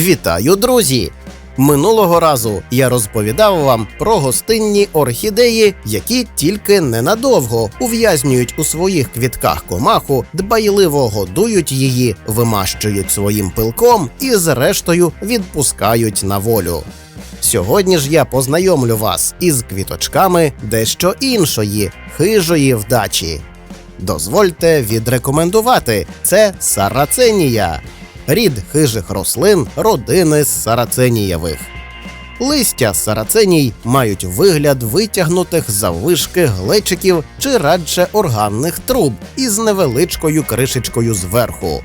Вітаю, друзі! Минулого разу я розповідав вам про гостинні орхідеї, які тільки ненадовго ув'язнюють у своїх квітках комаху, дбайливо годують її, вимащують своїм пилком і, зрештою, відпускають на волю. Сьогодні ж я познайомлю вас із квіточками дещо іншої, хижої вдачі. Дозвольте відрекомендувати це сараценія, рід хижих рослин родини сараценієвих. Листя сараценій мають вигляд витягнутих заввишки глечиків чи радше органних труб із невеличкою кришечкою зверху.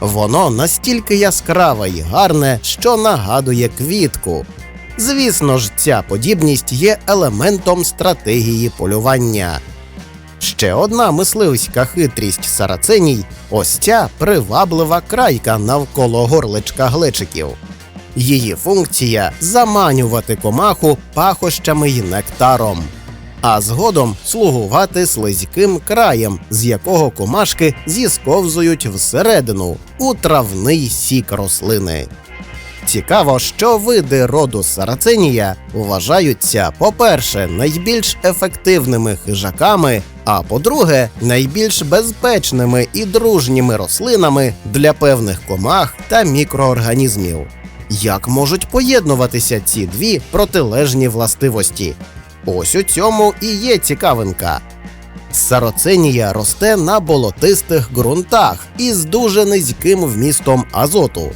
Воно настільки яскраве і гарне, що нагадує квітку. Звісно ж, ця подібність є елементом стратегії полювання. Ще одна мисливська хитрість сараценій ось ця приваблива крайка навколо горличка глечиків. Її функція заманювати комаху пахощами й нектаром, а згодом слугувати слизьким краєм, з якого комашки зісковзують всередину у травний сік рослини. Цікаво, що види роду сараценія вважаються, по-перше, найбільш ефективними хижаками, а по-друге, найбільш безпечними і дружніми рослинами для певних комах та мікроорганізмів. Як можуть поєднуватися ці дві протилежні властивості? Ось у цьому і є цікавинка. Сароценія росте на болотистих ґрунтах із дуже низьким вмістом азоту.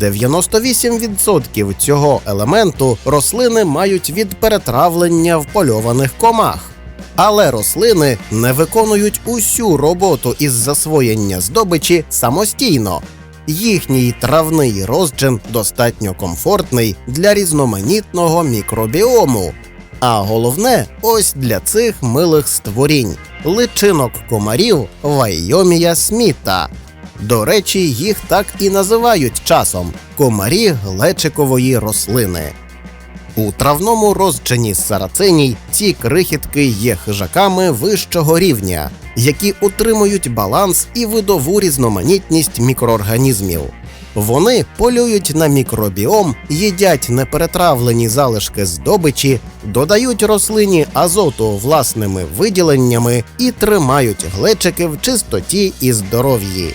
98% цього елементу рослини мають від перетравлення впольованих комах. Але рослини не виконують усю роботу із засвоєння здобичі самостійно. Їхній травний розчин достатньо комфортний для різноманітного мікробіому. А головне, ось для цих милих створінь личинок комарів Вайомія сміта. До речі, їх так і називають часом комарі глечикової рослини. У травному розчині сараценій ці крихітки є хижаками вищого рівня, які утримують баланс і видову різноманітність мікроорганізмів. Вони полюють на мікробіом, їдять неперетравлені залишки здобичі, додають рослині азоту власними виділеннями і тримають глечики в чистоті і здоров'ї.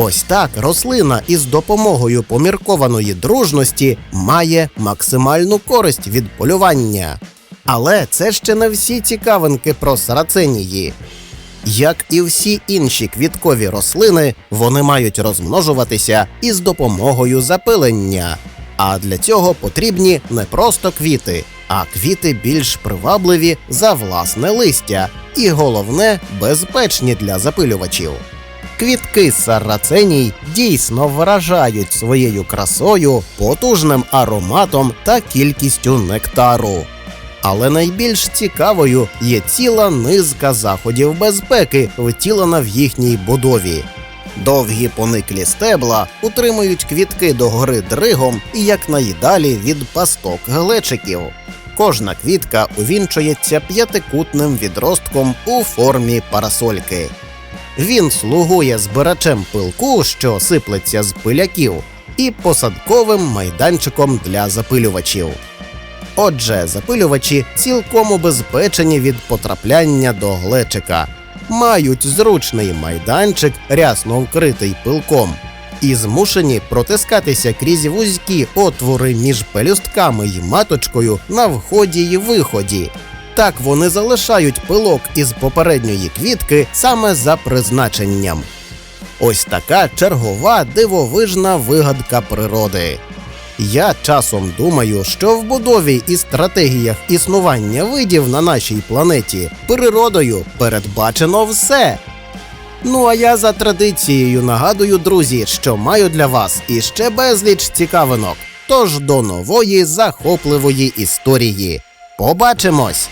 Ось так рослина із допомогою поміркованої дружності має максимальну користь від полювання. Але це ще не всі цікавинки про сараценії. Як і всі інші квіткові рослини, вони мають розмножуватися із допомогою запилення. А для цього потрібні не просто квіти, а квіти більш привабливі за власне листя, і головне безпечні для запилювачів. Квітки сараценій дійсно вражають своєю красою, потужним ароматом та кількістю нектару. Але найбільш цікавою є ціла низка заходів безпеки, втілена в їхній будові. Довгі пониклі стебла утримують квітки догори дригом і якнайдалі від пасток глечиків. Кожна квітка увінчується п'ятикутним відростком у формі парасольки. Він слугує збирачем пилку, що сиплеться з пиляків, і посадковим майданчиком для запилювачів. Отже, запилювачі цілком убезпечені від потрапляння до глечика, мають зручний майданчик, рясно вкритий пилком, і змушені протискатися крізь вузькі отвори між пелюстками й маточкою на вході й виході. Так вони залишають пилок із попередньої квітки саме за призначенням. Ось така чергова дивовижна вигадка природи. Я часом думаю, що в будові і стратегіях існування видів на нашій планеті природою передбачено все. Ну а я за традицією нагадую, друзі, що маю для вас іще безліч цікавинок. Тож до нової захопливої історії. Побачимось!